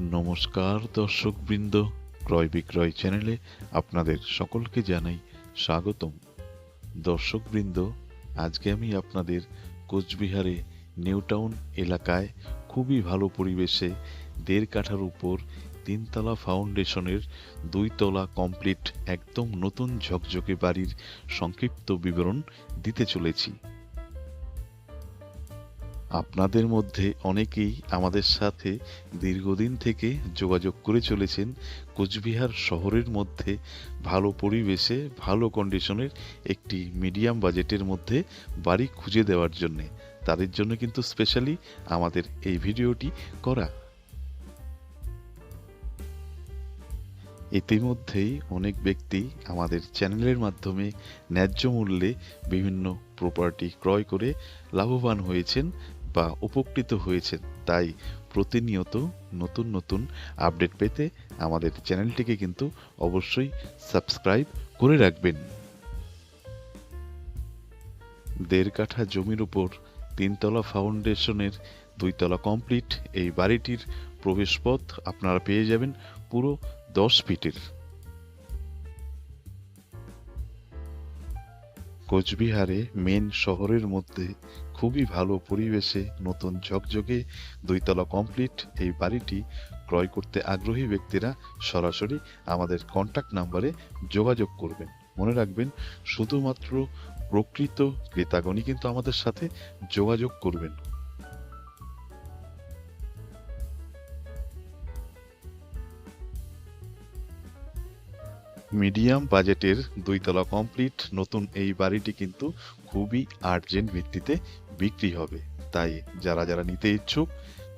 নমস্কার দর্শকবৃন্দ, ক্রয় বিক্রয় চ্যানেলে আপনাদের সকলকে জানাই স্বাগতম। দর্শকবৃন্দ, আজকে আমি আপনাদের কোচবিহারে নিউটাউন এলাকায় খুবই ভালো পরিবেশে দেড় কাঠার উপর তিনতলা ফাউন্ডেশনের দুইতলা কমপ্লিট, একদম নতুন ঝকঝকে বাড়ির সংক্ষিপ্ত বিবরণ দিতে চলেছি। আপনাদের মধ্যে অনেকেই আমাদের সাথে দীর্ঘদিন থেকে যোগাযোগ করে চলেছেন কোচবিহার শহরের মধ্যে ভালো পরিবেশে, ভালো কন্ডিশনের একটি মিডিয়াম বাজেটের মধ্যে বাড়ি খুঁজে দেওয়ার জন্যে। তাদের জন্য কিন্তু স্পেশালি আমাদের এই ভিডিওটি করা। ইতিমধ্যেই অনেক ব্যক্তি আমাদের চ্যানেলের মাধ্যমে ন্যায্য মূল্যে বিভিন্ন প্রপার্টি ক্রয় করে লাভবান হয়েছেন। বা উপকৃত হয়েছেন, তাই প্রতিনিয়ত নতুন নতুন আপডেট পেতে আমাদের চ্যানেলটিকে কিন্তু অবশ্যই সাবস্ক্রাইব করে রাখবেন। দেড় কাঠা জমির উপর তিনতলা ফাউন্ডেশনের দুইতলা কমপ্লিট এই বাড়িটির প্রবেশপথ আপনারা পেয়ে যাবেন পুরো দশ ফিটের। কোচবিহারে মেন শহরের মধ্যে খুবই ভালো পরিবেশে নতুন ঝকঝকে দুইতলা কমপ্লিট এই বাড়িটি ক্রয় করতে আগ্রহী ব্যক্তিরা সরাসরি আমাদের কন্ট্যাক্ট নাম্বারে যোগাযোগ করবেন। মনে রাখবেন, শুধুমাত্র প্রকৃত ক্রেতাগণই কিন্তু আমাদের সাথে যোগাযোগ করবেন। মিডিয়াম বাজেটের দুইতলা কমপ্লিট নতুন এই বাড়িটি কিন্তু খুবই আর্জেন্ট ভিত্তিতে বিক্রি হবে। তাই যারা যারা নিতে ইচ্ছুক,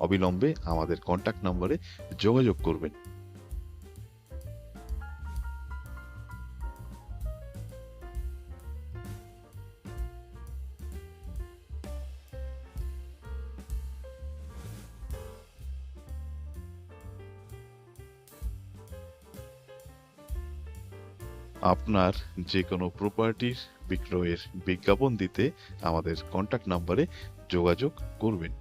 অবিলম্বে আমাদের কন্ট্যাক্ট নম্বরে যোগাযোগ করবেন। আপনার যে কোনো প্রপার্টির বিক্রয়ের বিজ্ঞাপন দিতে আমাদের কন্ট্যাক্ট নাম্বারে যোগাযোগ করবেন।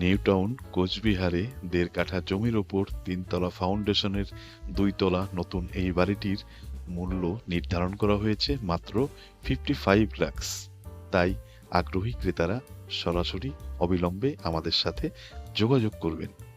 নিউটাউন, কোচবিহারে দেড় কাঠা জমির ওপর তিনতলা ফাউন্ডেশনের দুইতলা নতুন এই বাড়িটির মূল্য নির্ধারণ করা হয়েছে মাত্র ফিফটি ফাইভ লাক্স তাই আগ্রহী ক্রেতারা সরাসরি অবিলম্বে আমাদের সাথে যোগাযোগ করবেন।